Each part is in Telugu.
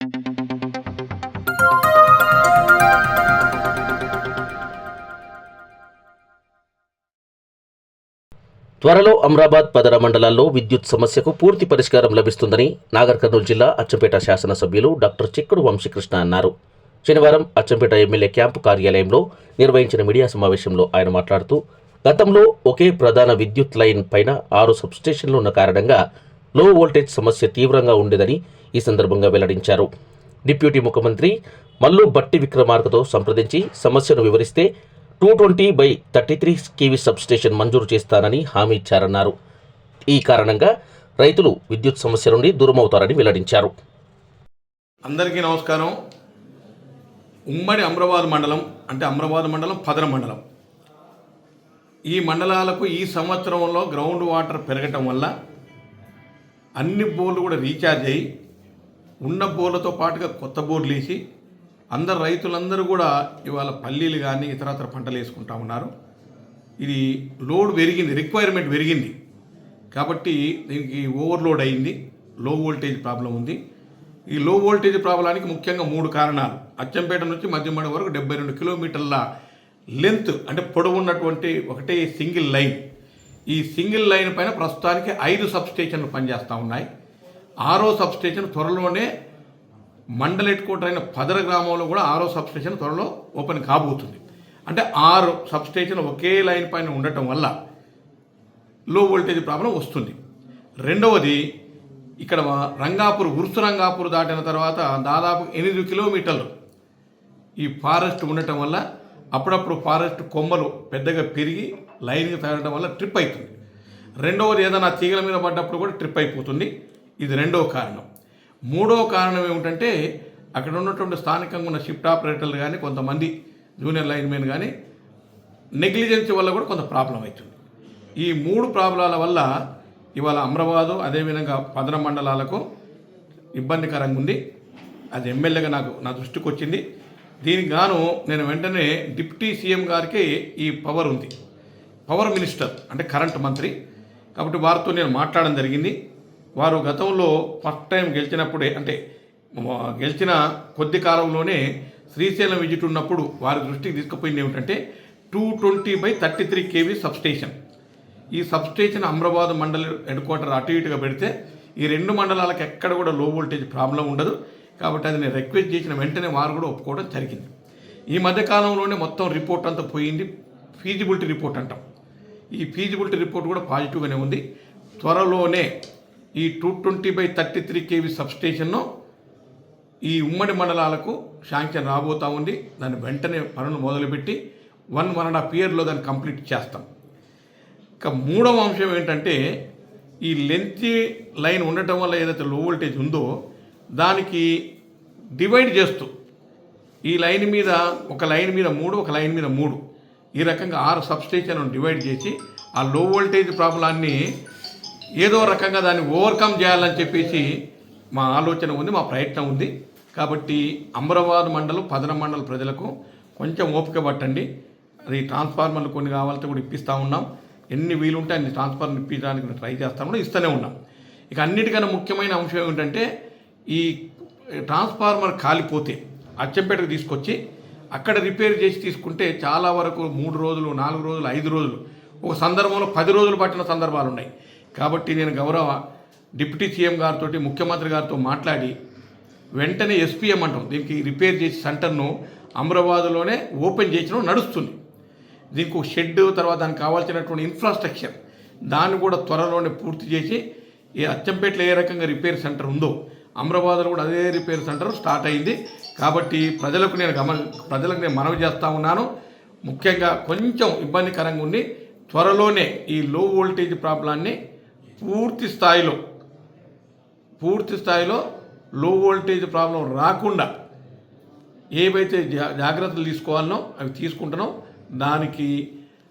త్వరలో అమరాబాద్ పదర మండలాల్లో విద్యుత్ సమస్యకు పూర్తి పరిష్కారం లభిస్తుందని నాగర్ కర్నూలు జిల్లా అచ్చంపేట శాసనసభ్యులు డాక్టర్ చిక్కుడు వంశీకృష్ణ అన్నారు. శనివారం అచ్చంపేట ఎమ్మెల్యే క్యాంపు కార్యాలయంలో నిర్వహించిన మీడియా సమావేశంలో ఆయన మాట్లాడుతూ గతంలో ఒకే ప్రధాన విద్యుత్ లైన్ పైన ఆరు సబ్స్టేషన్లు ఉన్న కారణంగా లో వోల్టేజ్ సమస్య తీవ్రంగా ఉండేదని ఈ సందర్భంగా వెల్లడించారు. డిప్యూటీ ముఖ్యమంత్రి మల్లు బట్టి విక్రమార్కతో సంప్రదించి సమస్యను వివరిస్తే two twenty by thirty three KV substation మంజూరు చేస్తానని హామీ ఇచ్చారన్నారు. ఈ కారణంగా రైతులు విద్యుత్ సమస్య నుండి దూరమవుతారని వెల్లడించారు. అందరికీ నమస్కారం. ఉమ్మడి అమ్రాబాద్ మండలం అంటే అమ్రాబాద్ మండలం పదర మండలం. ఈ మండలాలకు ఈ సంవత్సరంలో గ్రౌండ్ వాటర్ పెరగటం వల్ల అన్ని బోర్లు కూడా రీఛార్జ్ అయ్యి ఉన్న బోర్లతో పాటుగా కొత్త బోర్లు వేసి అందరు రైతులందరూ కూడా ఇవాళ పల్లీలు కానీ ఇతరత్ర పంటలు వేసుకుంటా ఉన్నారు. ఇది లోడ్ పెరిగింది రిక్వైర్మెంట్ పెరిగింది. కాబట్టి దీనికి ఓవర్లోడ్ అయింది లో వోల్టేజ్ ప్రాబ్లం ఉంది. ఈ లో వోల్టేజ్ ప్రాబ్లానికి ముఖ్యంగా మూడు కారణాలు. అచ్చంపేట నుంచి మధ్యమడ వరకు డెబ్బై రెండు కిలోమీటర్ల లెంత్ అంటే పొడవున్నటువంటి ఒకటే సింగిల్ లైన్. ఈ సింగిల్ లైన్ పైన ప్రస్తుతానికి ఐదు సబ్స్టేషన్లు పనిచేస్తూ ఉన్నాయి. ఆరో సబ్స్టేషన్ త్వరలోనే మండల హెడ్ అయిన పదర గ్రామంలో కూడా ఆరో సబ్స్టేషన్ త్వరలో ఓపెన్ కాబోతుంది. అంటే ఆరు సబ్స్టేషన్ ఒకే లైన్ పైన ఉండటం వల్ల లో వోల్టేజ్ ప్రాబ్లం వస్తుంది. రెండవది ఇక్కడ రంగాపూర్ ఉరుసు రంగాపూర్ దాటిన తర్వాత దాదాపు ఎనిమిది కిలోమీటర్లు ఈ ఫారెస్ట్ ఉండటం వల్ల అప్పుడప్పుడు ఫారెస్ట్ కొమ్మలు పెద్దగా పెరిగి లైన్గా తగలడం వల్ల ట్రిప్ అవుతుంది రెండవది ఏదైనా తీగల మీద పడ్డప్పుడు కూడా ట్రిప్ అయిపోతుంది. ఇది రెండవ కారణం. మూడవ కారణం ఏమిటంటే అక్కడ ఉన్నటువంటి స్థానికంగా ఉన్న షిఫ్ట్ ఆపరేటర్లు కానీ కొంతమంది జూనియర్ లైన్ మెన్ కానీ నెగ్లిజెన్స్ వల్ల కూడా కొంత ప్రాబ్లం అవుతుంది. ఈ మూడు ప్రాబ్లాల వల్ల ఇవాళ అమరాబాదు అదేవిధంగా పదన మండలాలకు ఇబ్బందికరంగా ఉంది. అది ఎమ్మెల్యేగా నాకు నా దృష్టికి వచ్చింది దీనికి గాను నేను వెంటనే డిప్యూటీ సీఎం గారికి ఈ పవర్ ఉంది. పవర్ మినిస్టర్ అంటే కరెంట్ మంత్రి. కాబట్టి వారితో నేను మాట్లాడడం జరిగింది. వారు గతంలో ఫస్ట్ టైం గెలిచినప్పుడే అంటే గెలిచిన కొద్ది కాలంలోనే శ్రీశైలం విజిట్ ఉన్నప్పుడు వారి దృష్టికి తీసుకుపోయింది ఏమిటంటే two twenty by thirty three KV substation ఈ సబ్స్టేషన్ అమ్రాబాద్ మండలి హెడ్ క్వార్టర్ అటు ఇటుగా పెడితే ఈ రెండు మండలాలకు ఎక్కడ కూడా లో వోల్టేజ్ ప్రాబ్లం ఉండదు. కాబట్టి అది నేను రిక్వెస్ట్ చేసిన వెంటనే వారు కూడా ఒప్పుకోవడం జరిగింది. ఈ మధ్యకాలంలోనే మొత్తం రిపోర్ట్ అంతా పోయింది. ఫీజిబిలిటీ రిపోర్ట్ అంటాం. ఈ ఫీజిబిలిటీ రిపోర్ట్ కూడా పాజిటివ్గానే ఉంది. త్వరలోనే ఈ two twenty by thirty three KV సబ్స్టేషన్ను ఈ ఉమ్మడి మండలాలకు శాంక్షన్ రాబోతా ఉంది. దాన్ని వెంటనే పనులు మొదలుపెట్టి వన్ వన్ అండ్ హాఫ్ ఇయర్లో దాన్ని కంప్లీట్ చేస్తాం. ఇక మూడవ అంశం ఏంటంటే ఈ లెంత్ లైన్ ఉండటం వల్ల ఏదైతే లో వోల్టేజ్ ఉందో దానికి డివైడ్ చేస్తూ ఈ లైన్ మీద ఒక లైన్ మీద మూడు ఒక లైన్ మీద మూడు. ఈ రకంగా ఆరు సబ్స్టేషన్ డివైడ్ చేసి ఆ లో వోల్టేజ్ ప్రాబ్లాన్ని ఏదో రకంగా దాన్ని ఓవర్కమ్ చేయాలని చెప్పేసి మా ఆలోచన ఉంది మా ప్రయత్నం ఉంది. కాబట్టి అమరాబాద్ మండలం పదన మండల ప్రజలకు కొంచెం ఓపిక పట్టండి. అది ట్రాన్స్ఫార్మర్లు కొన్ని కావాలంటే కూడా ఇప్పిస్తూ ఉన్నాం. ఎన్ని వీలుంటే అన్ని ట్రాన్స్ఫార్మర్ ఇప్పించడానికి ట్రై చేస్తాం కూడా ఇస్తూనే ఉన్నాం. ఇక అన్నిటికన్నా ముఖ్యమైన అంశం ఏమిటంటే ఈ ట్రాన్స్ఫార్మర్ కాలిపోతే అచ్చంపేటకు తీసుకొచ్చి అక్కడ రిపేర్ చేసి తీసుకుంటే చాలా వరకు మూడు రోజులు నాలుగు రోజులు ఐదు రోజులు ఒక సందర్భంలో పది రోజులు పట్టిన సందర్భాలు ఉన్నాయి. కాబట్టి నేను గౌరవ డిప్యూటీ సీఎం గారితో ముఖ్యమంత్రి గారితో మాట్లాడి వెంటనే ఎస్పీఎం అంటాం. దీనికి రిపేర్ చేసి సెంటర్ను అమరాబాద్లోనే ఓపెన్ చేసిన నడుస్తుంది. దీనికి ఒక షెడ్ తర్వాత దానికి కావాల్సినటువంటి ఇన్ఫ్రాస్ట్రక్చర్ దాన్ని కూడా త్వరలోనే పూర్తి చేసి ఏ అచ్చంపేటలో ఏ రకంగా రిపేర్ సెంటర్ ఉందో అమరాబాద్లో కూడా అదే రిపేర్ సెంటర్ స్టార్ట్ అయింది. కాబట్టి ప్రజలకు నేను గమ ప్రజలకు నేను మనవి చేస్తూ ఉన్నాను. ముఖ్యంగా కొంచెం ఇబ్బందికరంగా ఉంది త్వరలోనే ఈ లో వోల్టేజ్ ప్రాబ్లాన్ని పూర్తి స్థాయిలో పూర్తి స్థాయిలో లో వోల్టేజ్ ప్రాబ్లం రాకుండా ఏవైతే జా జాగ్రత్తలు తీసుకోవాలనో అవి తీసుకుంటున్నాం. దానికి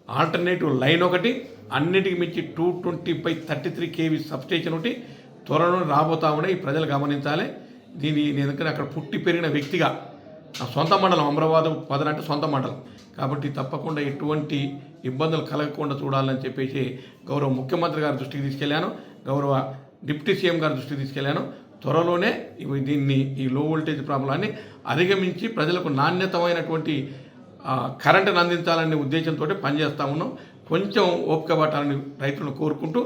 ఆల్టర్నేటివ్ లైన్ ఒకటి అన్నిటికి మించి two twenty by thirty three KV substation ఒకటి త్వరలో రాబోతా ఉన్నాయి. ఈ ప్రజలు గమనించాలి. దీని నేను ఎందుకంటే అక్కడ పుట్టి పెరిగిన వ్యక్తిగా. నా సొంత మండలం అమరాబాద్ పదన అంటే సొంత మండలం. కాబట్టి తప్పకుండా ఎటువంటి ఇబ్బందులు కలగకుండా చూడాలని చెప్పేసి గౌరవ ముఖ్యమంత్రి గారి దృష్టికి తీసుకెళ్ళాను గౌరవ డిప్యూటీ సీఎం గారి దృష్టికి తీసుకెళ్ళాను త్వరలోనే దీన్ని ఈ లో వోల్టేజ్ ప్రాబ్లాన్ని అధిగమించి ప్రజలకు నాణ్యతమైనటువంటి కరెంటును అందించాలనే ఉద్దేశంతో పనిచేస్తా ఉన్నాం. కొంచెం ఓపిక పట్టాలని రైతులను కోరుకుంటూ